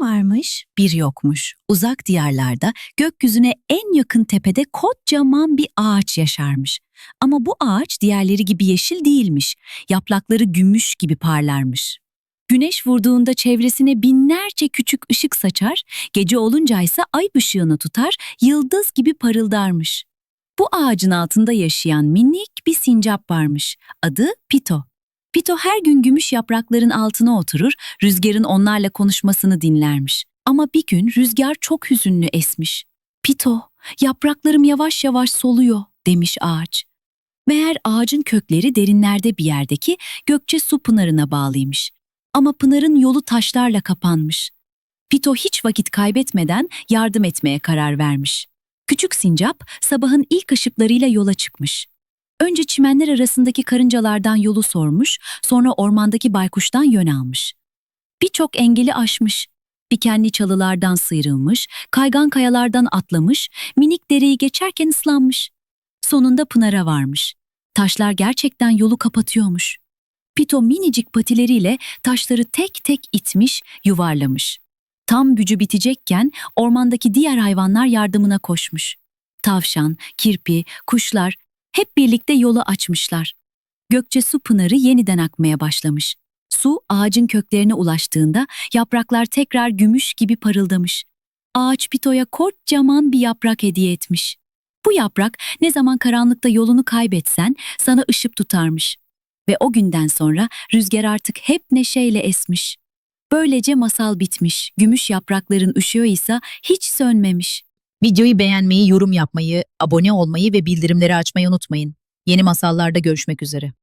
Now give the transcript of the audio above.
varmış, bir yokmuş. Uzak diyarlarda gökyüzüne en yakın tepede kocaman bir ağaç yaşarmış. Ama bu ağaç diğerleri gibi yeşil değilmiş. Yaprakları gümüş gibi parlarmış. Güneş vurduğunda çevresine binlerce küçük ışık saçar, gece olunca ise ay ışığını tutar, yıldız gibi parıldarmış. Bu ağacın altında yaşayan minik bir sincap varmış. Adı Pito. Pito her gün gümüş yaprakların altına oturur, rüzgarın onlarla konuşmasını dinlermiş. Ama bir gün rüzgar çok hüzünlü esmiş. Pito, yapraklarım yavaş yavaş soluyor, demiş ağaç. Meğer ağacın kökleri derinlerde bir yerdeki Gökçe Su Pınarı'na bağlıymış. Ama Pınar'ın yolu taşlarla kapanmış. Pito hiç vakit kaybetmeden yardım etmeye karar vermiş. Küçük sincap sabahın ilk ışıklarıyla yola çıkmış. Önce çimenler arasındaki karıncalardan yolu sormuş, sonra ormandaki baykuştan yön almış. Birçok engeli aşmış. Dikenli çalılardan sıyrılmış, kaygan kayalardan atlamış, minik dereyi geçerken ıslanmış. Sonunda Pınar'a varmış. Taşlar gerçekten yolu kapatıyormuş. Pito minicik patileriyle taşları tek tek itmiş, yuvarlamış. Tam gücü bitecekken ormandaki diğer hayvanlar yardımına koşmuş. Tavşan, kirpi, kuşlar hep birlikte yolu açmışlar. Gökçe su pınarı yeniden akmaya başlamış. Su ağacın köklerine ulaştığında yapraklar tekrar gümüş gibi parıldamış. Ağaç Pito'ya kocaman bir yaprak hediye etmiş. Bu yaprak ne zaman karanlıkta yolunu kaybetsen sana ışık tutarmış. Ve o günden sonra rüzgar artık hep neşeyle esmiş. Böylece masal bitmiş, gümüş yaprakların ışığı ise hiç sönmemiş. Videoyu beğenmeyi, yorum yapmayı, abone olmayı ve bildirimleri açmayı unutmayın. Yeni masallarda görüşmek üzere.